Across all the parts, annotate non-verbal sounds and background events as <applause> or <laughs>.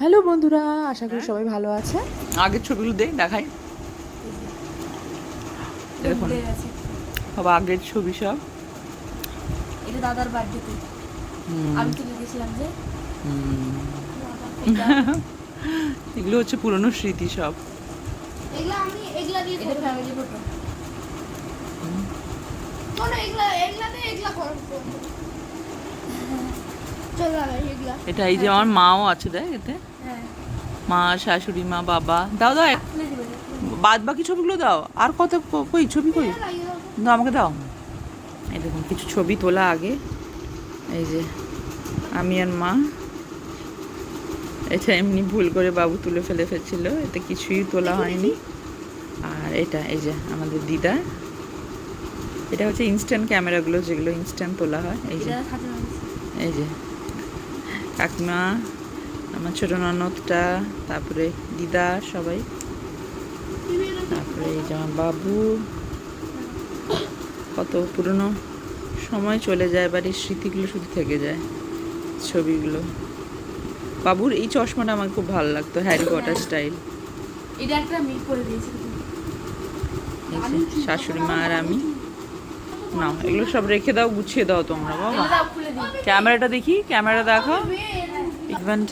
Hello বন্ধুরা আশা করি সবাই ভালো আছে আগের ছবিগুলো দেখ দেখাই। দেখুন। সব আগের ছবি সব। এটা দাদার বার্থডেতে। আমি তুলে গেছিলাম যে। <laughs> এগুলো হচ্ছে পুরনো স্মৃতি সব। এগুলা আমি এগুলা দিয়ে এটা ফ্যামিলি ফটো কোনো এগুলা এগুলা দিয়ে এগুলা করব চলো না এগুলা এটা এই যে আমার মাও আছে দেখ এতে। মা শাশুড়ি মা বাবা। দাও দাও বাদ বাকি ছবিগুলো দাও। আর কত কই ছবি কই? দাও। আমাকে দাও। এই দেখুন কিছু ছবি তোলা আগে। এই যে আমি আর মা। এটা এমনি ভুল করে বাবু তুলে ফেলে ফেলছিল এতে কিছুই তোলা হয়নি। আর এটা এই যে আমাদের দিদা। এটা হচ্ছে ইনস্ট্যান্ট ক্যামেরাগুলো যেগুলো ইনস্ট্যান্ট তোলা হয়। এই যে এই যে কাকিমা আমার ছোট ননদটা তারপরে দিদা সবাই তারপরে এই যে আমার বাবু। কত পুরনো সময় চলে যায় বাড়ির স্মৃতিগুলো শুধু থেকে যায় ছবিগুলো। বাবুর এই চশমাটা আমার খুব ভালো লাগতো হ্যারি পটার স্টাইল। এটা একটা করে দিয়েছি। শাশুড়ি মা আর আমি। না, এগুলো সব রেখে দাও, গুছিয়ে দাও তোমরা, বাবা। ক্যামেরাটা দেখি, ক্যামেরা দেখো ইভেন্ট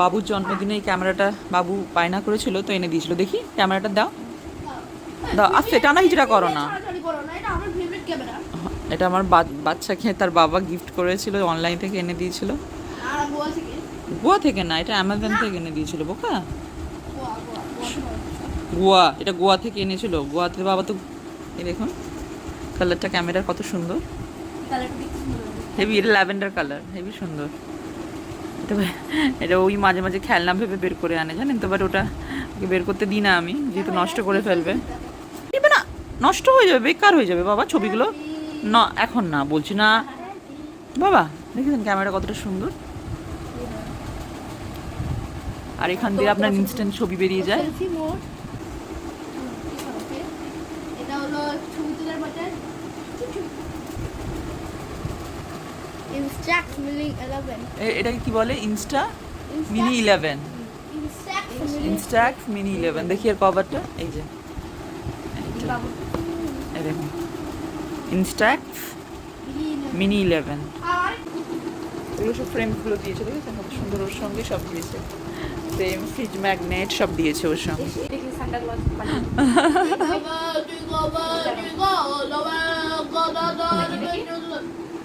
বাবুর জন্মদিনে এই ক্যামেরাটা বাবু বায়না করেছিল, তো এনে দিয়েছিল। দেখি, ক্যামেরাটা দাও। দাও, আস্তে টানা হিচড়া করো না। এটা আমার বাচ্চাকে তার বাবা গিফট করেছিল অনলাইন থেকে এনে দিয়েছিল। গোয়া থেকে না, এটা অ্যামাজন থেকে এনে দিয়েছিল, বোকা। গোয়া, এটা গোয়া থেকে এনেছিল। গোয়াতে বাবা তো দেখুন। কালারটা ক্যামেরার কত সুন্দর। হেভি এটা ল্যাভেন্ডার কালার হেভি সুন্দর। এটা এটা ওই মাঝে মাঝে খেলনা ভেবে বের করে আনে জানেন তো? বাট ওটা ওকে বের করতে দিই না আমি যেহেতু নষ্ট করে ফেলবে। না নষ্ট হয়ে যাবে বেকার হয়ে যাবে বাবা ছবিগুলো? না এখন না বলছি না। বাবা দেখেছেন ক্যামেরা কতটা সুন্দর? আর এখান দিয়ে আপনার ইনস্ট্যান্ট ছবি বেরিয়ে যায় সেলফি মোড এটা হলো বাটন ইনস্ট্যাক্ট 11 এটাকে কি বলে? ইনস্টা মিনি ইলেভেন ইনস্ট্যাক্ট মিলিং ইনস্ট্যাক্ট মিনি ইলেভেন দেখি এর কভারটা এই যে। দেখুন মিনি ইলেভেন আর? এগুলো সব ফ্রেমগুলো দিয়েছে দেখেছেন? কত সুন্দর ওর সঙ্গে সব দিয়েছে। ফ্রেম ফ্রিজ ম্যাগনেট সব দিয়েছে ওর সঙ্গে। <laughs>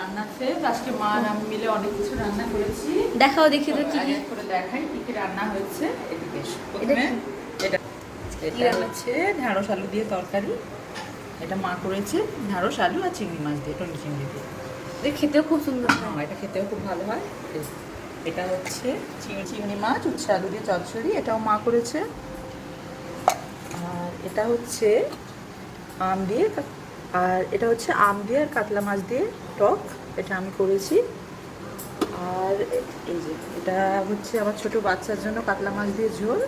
রান্না শেষ। আজকে মা আর আমি মিলে অনেক কিছু রান্না করেছি। দেখাও দেখি তো কি কি। করে দেখাই কি কি রান্না হয়েছে। এদিকে এসো। প্রথমে। এটা এটা হচ্ছে ঢ্যাঁড়স আলু দিয়ে তরকারি। এটা মা করেছে। ঢ্যাঁড়স আলু আর চিংড়ি মাছ দিয়ে টনি চিংড়ি দিয়ে। এটা খেতেও খুব সুন্দর হ্যাঁ। এটা খেতেও খুব ভালো হয়। এটা হচ্ছে চিংড়ি চিংড়ি মাছ উচ্ছে আলু দিয়ে চচ্চড়ি। এটাও মা করেছে। আর এটা হচ্ছে আম দিয়ে আর এটা হচ্ছে আম দিয়ে আর কাতলা মাছ দিয়ে টক এটা আমি করেছি। আর এই যে এটা হচ্ছে আমার ছোট বাচ্চার জন্য কাতলা মাছ দিয়ে ঝোল।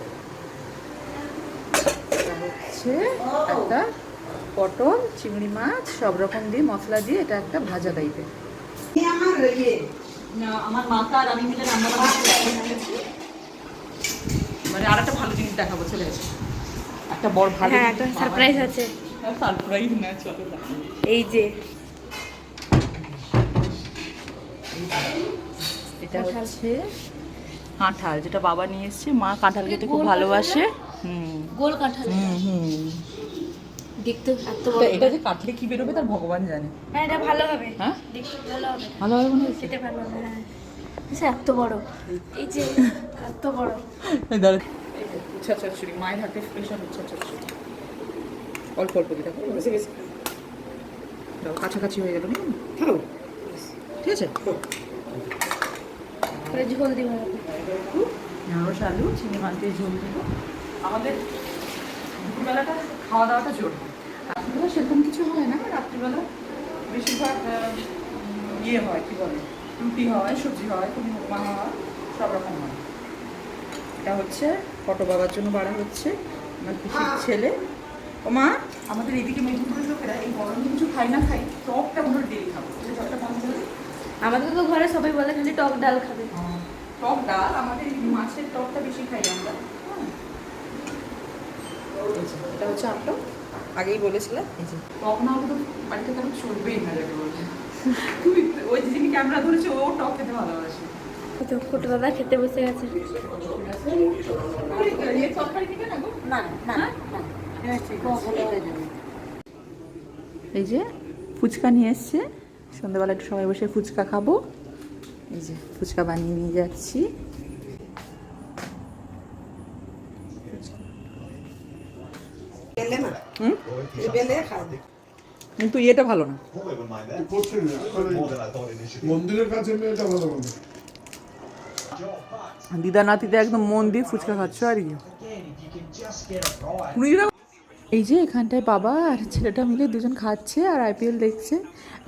এটা হচ্ছে একটা পটল চিংড়ি মাছ সব রকম দিয়ে মশলা দিয়ে এটা একটা ভাজা টাইপের আমার মাথা আর আমি মিলে রান্না মানে আর একটা ভালো জিনিস দেখাবো চলে এসে একটা বড় ভালো হ্যাঁ সারপ্রাইজ আছে। সারপ্রাইজ না চলো। এই যে এটা হচ্ছে কাঁঠাল যেটা বাবা নিয়ে এসছে। মা কাঁঠাল খেতে খুব ভালোবাসে। হুম। গোল কাঁঠাল। হুম হুম। দেখতে এত বড়। এটা- যে কাটলে কি বেরোবে তার ভগবান জানে। হ্যাঁ এটা ভালো হবে। হ্যাঁ? দেখতে ভালো হবে। ভালো হবে মনে খেতে ভালো হবে হ্যাঁ। আচ্ছা এত বড়। এই যে এত বড়। দাঁড়া। উচ্ছা চচ্চড়ি মায়ের হাতে স্পেশাল উচ্ছা চচ্চড়ি অল্প অল্প দিয়ে দেখো বেশি বেশি। কাছাকাছি হয়ে গেল ঠিক আছে? করে ঝোল দিব। ঢেঁড়স আলু চিনি মাছ দিয়ে ঝোল দেবো। আমাদের দুপুরবেলাটা খাওয়া দাওয়াটা জোর। রাত্রিবেলা সেরকম কিছু হয় না রাত্রিবেলা বেশিরভাগ ইয়ে হয় কি বলে রুটি হয় সবজি হয় কোনো উপমা হয় সব রকম হয়। এটা হচ্ছে ফটো বাবার জন্য বাড়া হচ্ছে আমার পিসির ছেলে। ও মা আমাদের এদিকে মেদিনীপুরের লোকেরা এই গরমে কিছু খাই না খাই টকটা মনে ডেলি খাব। টকটা পঞ্চাশ আমাদের তো ঘরে সবাই বলে খালি টক ডাল খাবে। টক ডাল আমাদের মাছের টকটা বেশি খাই আমরা। হ্যাঁ। এটা হচ্ছে আটক আগেই বলেছিলাম এই যে। টক না হলে তো বাড়িতে কারও চলবেই না যাকে বলে। তুমি ওই যে যিনি ক্যামেরা ধরেছে ও টক খেতে ভালোবাসে। তো খেতে বসে গেছে। এই যে ফুচকা নিয়ে এসছে। সন্ধ্যাবেলা একটু সবাই বসে ফুচকা খাব। এই যে ফুচকা বানিয়ে নিয়ে যাচ্ছি। কিন্তু ইয়েটা ভালো না। দিদা নাতিতে একদম মন দিয়ে ফুচকা খাচ্ছ আর কি পুরীরা এই যে এখানটায় বাবা আর ছেলেটা মিলে দুজন খাচ্ছে আর আইপিএল দেখছে।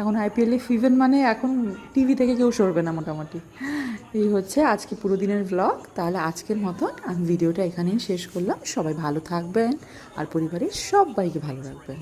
এখন আইপিএলে ফিভেন মানে এখন টিভি থেকে কেউ সরবে না মোটামুটি। এই হচ্ছে আজকে পুরো দিনের ব্লগ তাহলে আজকের মতন আমি ভিডিওটা এখানেই শেষ করলাম। সবাই ভালো থাকবেন আর পরিবারের সবাইকে ভালো রাখবেন।